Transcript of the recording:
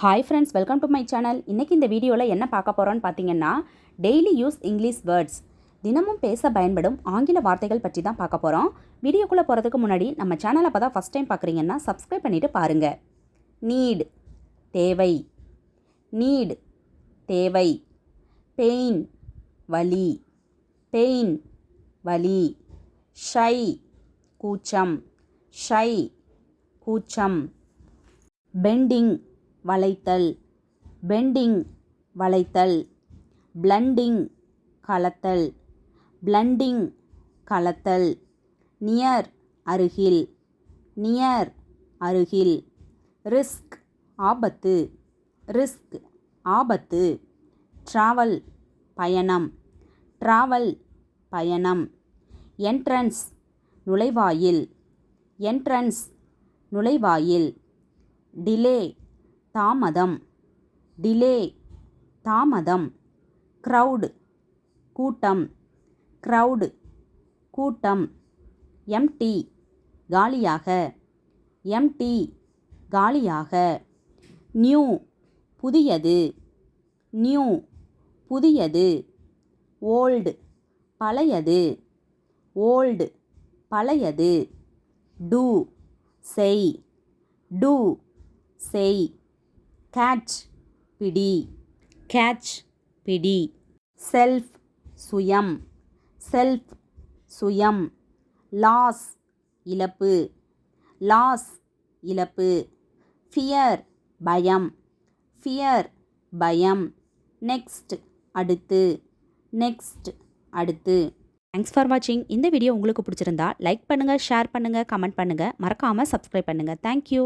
Hi friends welcome to my channel இன்றைக்கி இந்த வீடியோவில் என்ன பார்க்க போகிறோன்னு பார்த்தீங்கன்னா டெய்லி யூஸ் இங்கிலீஷ் வேர்ட்ஸ் தினமும் பேச பயன்படும் ஆங்கில வார்த்தைகள் பற்றி தான் பார்க்க போகிறோம் வீடியோக்குள்ளே போகிறதுக்கு முன்னாடி நம்ம சேனலை அப்போ தான் ஃபஸ்ட் டைம் பார்க்குறீங்கன்னா சப்ஸ்கிரைப் பண்ணிவிட்டு பாருங்கள் நீட் தேவை. நீட் தேவை. பெயின் வலி. பெயின் வலி. ஷை கூச்சம். ஷை கூச்சம். பெண்டிங் வளைத்தல். பெண்டிங் வளைத்தல். பிளண்டிங் கலத்தல். பிளண்டிங் கலத்தல். நியர் அருகில். நியர் அருகில். ரிஸ்க் ஆபத்து. ரிஸ்க் ஆபத்து. ட்ராவல் பயணம். ட்ராவல் பயணம். என்ட்ரன்ஸ் நுழைவாயில். என்ட்ரன்ஸ் நுழைவாயில். டிலே தாமதம். டிலே. தாமதம். க்ரௌடு. கூட்டம். க்ரௌடு. கூட்டம். எம்டி. காலியாக. எம்டி. காலியாக. நியூ. புதியது. நியூ. புதியது. ஓல்டு. பழையது. ஓல்டு. பழையது. டூ. செய். டூ. செய். கேட்ச் பிடி கேட்ச் பிடி செல்ஃப் சுயம் செல்ஃப் சுயம் லாஸ் இழப்பு. லாஸ் இழப்பு. ஃபியர் பயம். ஃபியர் பயம். நெக்ஸ்ட் அடுத்து. நெக்ஸ்ட் அடுத்து. தேங்க்ஸ் ஃபார் வாட்சிங் இந்த வீடியோ உங்களுக்கு பிடிச்சிருந்தா லைக் பண்ணுங்கள் ஷேர் பண்ணுங்கள் கமெண்ட் பண்ணுங்கள் மறக்காமல் சப்ஸ்கிரைப் பண்ணுங்கள் தேங்க்யூ